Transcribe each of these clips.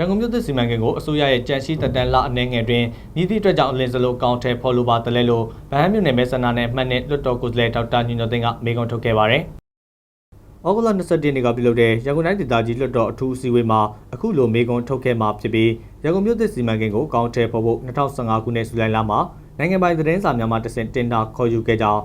ရန်ကုန်မြို့သစ်စီမံကိန်းကိုအစိုးရရဲ့ကြံရှိတက်တန်းလအနေငယ်တွင်မြည်သည့်အတွက်ကြောင့်အလင်းစလုံးကောင်းထဲဖော်လိုပါတလဲလို့ဗဟန်းမြို့နယ်မဲဆန္ဒနယ်မှတ်နဲ့လွတ်တော်ကိုယ်စားလှယ်ဒေါက်တာညညသိန်းကမေကွန်ထုတ်ခဲ့ပါတယ်။ဩဂုတ်လ22ရက်နေ့ကပြုလုပ်တဲ့ရန်ကုန်တိုင်းဒေသကြီးလွှတ်တော်အထူးအစည်းအဝေးမှာအခုလိုမေကွန်ထုတ်ခဲ့မှာဖြစ်ပြီးရန်ကုန်မြို့သစ်စီမံကိန်းကိုကောင်းထဲဖော်ဖို့2015ခုနှစ်ဇူလိုင်လမှာနိုင်ငံပိုင်သတင်းစာများမှတဆင့်တင်တာခေါ်ယူခဲ့ကြောင်း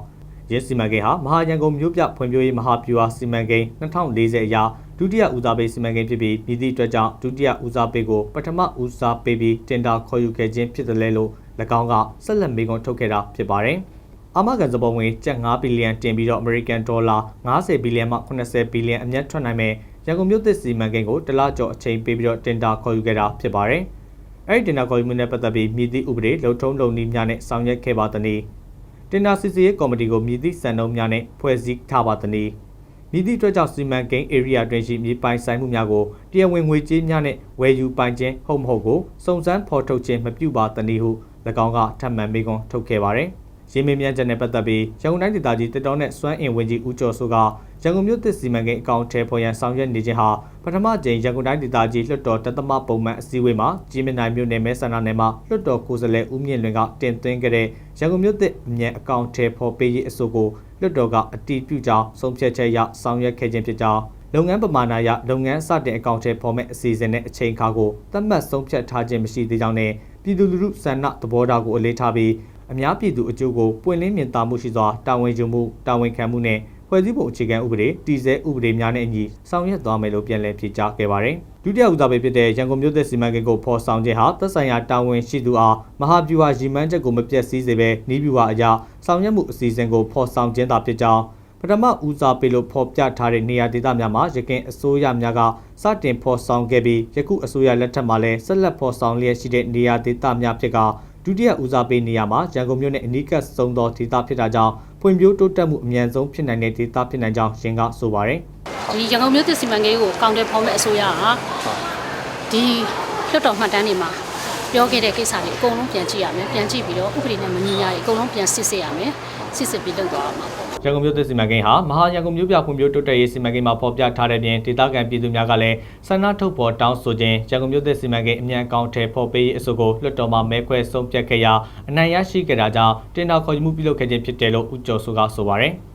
ရင်းစီမံကိန်းဟာမဟာရန်ကုန်မြို့ပြဖွံ့ဖြိုးရေးမဟာဗျူဟာစီမံကိန်း2040အရာ ဒုတိယဦးစားပေးစီမံကိန်းဖြစ်ပြီးပြည်သည့်အတွက်ကြောင့်ဒုတိယဦးစားပေးကိုပထမဦးစားပေးပြီးတင်တာခေါ်ယူခဲ့ခြင်းဖြစ်တယ်လဲလို့၎င်းကဆက်လက်မေကွန်ထုတ်ခဲ့တာဖြစ်ပါတယ်။အာမခံစပုံဝင်ကျပ်9ဘီလီယံတင်ပြီးတော့ American Dollar 90ဘီလီယံမှ80ဘီလီယံအမြတ်ထွက်နိုင်မယ်ရန်ကုန်မြို့သစ်စီမံကိန်းကိုတလကျော်အချိန်ပေးပြီးတော့တင်တာခေါ်ယူခဲ့တာဖြစ်ပါတယ်။အဲ့ဒီတင်တာခေါ်ယူမှုနဲ့ပတ်သက်ပြီးမြည်သည့်ဥပဒေလုံထုံးလုံနည်းများနဲ့ဆောင်ရွက်ခဲ့ပါသနည်းတင်တာစီစီရေးကော်မတီကိုမြည်သည့်စံနှုန်းများနဲ့ဖွဲ့စည်းထားပါသနည်း မြည်သည့်အတွက်ကြောင့်စီမံကိန်း area တွင်ရှိမြေပိုင်ဆိုင်မှုများကိုတရားဝင်ငွေကြေးများနဲ့ဝယ်ယူပိုင်ခြင်းဟုတ်မဟုတ်ကိုစုံစမ်းဖော်ထုတ်ခြင်းမပြုပါသနည်းဟု၎င်းကထပ်မံမေးခွန်းထုတ်ခဲ့ပါတယ်။ ရင်းမင်းမြန်းချက်နဲ့ပတ်သက်ပြီးရန်ကုန်တိုင်းဒေသကြီးတက်တော်နဲ့စွမ်းအင်ဝင်ကြီးဦးကျော်စိုးကရန်ကုန်မြို့သစ်စီမံကိန်းအကောင့်ထဲပေါ်ရန်ဆောင်ရွက်နေခြင်းဟာပထမကြိမ်ရန်ကုန်တိုင်းဒေသကြီးလွှတ်တော်တသမပုံမှန်အစည်းအဝေးမှာကြီးမင်းနိုင်မြို့နယ်မဲဆန္ဒနယ်မှာလွှတ်တော်ကိုယ်စားလှယ်ဦးမြင့်လွင်ကတင်သွင်းခဲ့တဲ့ရန်ကုန်မြို့သစ်အမြန်အကောင့်ထဲပေါ်ပေးရေးအဆိုကိုလွှတ်တော်ကအတည်ပြုကြောင်းဆုံးဖြတ်ချက်အရဆောင်ရွက်ခဲ့ခြင်းဖြစ်ကြောင်းလုပ်ငန်းပမာဏအရလုပ်ငန်းစတင်အကောင့်ထဲပေါ်မဲ့အစီအစဉ်နဲ့အချိန်အခါကိုသတ်မှတ်ဆုံးဖြတ်ထားခြင်းမရှိသေးကြောင်းနဲ့ပြည်သူလူထုဆန္ဒသဘောထားကိုအလေးထားပြီး အများပြည်သူအကျိုးကိုပွင့်လင်းမြင်သာမှုရှိစွာတာဝန်ယူမှုတာဝန်ခံမှုနဲ့ဖွဲ့စည်းပုံအခြေခံဥပဒေတည်ဆဲဥပဒေများနဲ့အညီဆောင်ရွက်သွားမယ်လို့ပြန်လည်ဖြေကြားခဲ့ပါတယ်။ဒုတိယဦးစားပေးဖြစ်တဲ့ရန်ကုန်မြို့သစ်စီမံကိန်းကိုဖော်ဆောင်ခြင်းဟာသက်ဆိုင်ရာတာဝန်ရှိသူအားမဟာဗျူဟာရည်မှန်းချက်ကိုမပြတ်စည်းစေဘဲနှီးဗျူဟာအရာဆောင်ရွက်မှုအစီအစဉ်ကိုဖော်ဆောင်ခြင်းသာဖြစ်ကြောင်းပထမဦးစားပေးလို့ဖော်ပြထားတဲ့နေရာဒေသများမှာရခင်အစိုးရများကစတင်ဖော်ဆောင်ခဲ့ပြီးယခုအစိုးရလက်ထက်မှာလည်းဆက်လက်ဖော်ဆောင်လျက်ရှိတဲ့နေရာဒေသများဖြစ်က ဒုတိယဦးစားပေးနေရာမှာရန်ကုန်မြို့နဲ့အနီးကပ်ဆုံးသောဒေသဖြစ်တာကြောင့်ဖွံ့ဖြိုးတိုးတက်မှုအမြန်ဆုံးဖြစ်နိုင်တဲ့ဒေသဖြစ်နိုင်ကြောင်းရင်းကဆိုပါတယ်ဒီရန်ကုန်မြို့သစ်စီမံကိန်းကိုကောင်တယ်ဖော်မဲ့အစိုးရကဒီလွှတ်တော်မှတ်တမ်းတွေမှာ ပြောခဲ့တဲ့ကိစ္စတွေအကုန်လုံးပြန်ကြည့်ရမယ်ပြန်ကြည့်ပြီးတော့ဥပဒေနဲ့မညီညာတွေအကုန်လုံးပြန်စစ်ဆေးရမယ်စစ်စစ်ပြီးလုပ်သွားရမှာပေါ့ရန်ကုန်မြို့သစ်စီမံကိန်းဟာမဟာရန်ကုန်မြို့ပြဖွံ့ဖြိုးတိုးတက်ရေးစီမံကိန်းမှာဖော်ပြထားတဲ့ပြင်ဒေသခံပြည်သူများကလည်းဆန္ဒထုတ်ဖော်တောင်းဆိုခြင်းရန်ကုန်မြို့သစ်စီမံကိန်းအမြန်အကောင့်ထဲပေါ်ပေးရေးအဆိုကိုလွှတ်တော်မှာမဲခွဲဆုံးဖြတ်ခဲ့ရာအနိုင်ရရှိခဲ့တာကြောင့်တင်တာခေါ်ယူမှုပြုလုပ်ခဲ့ခြင်းဖြစ်တယ်လို့ဦးကျော်စိုးကဆိုပါတယ်။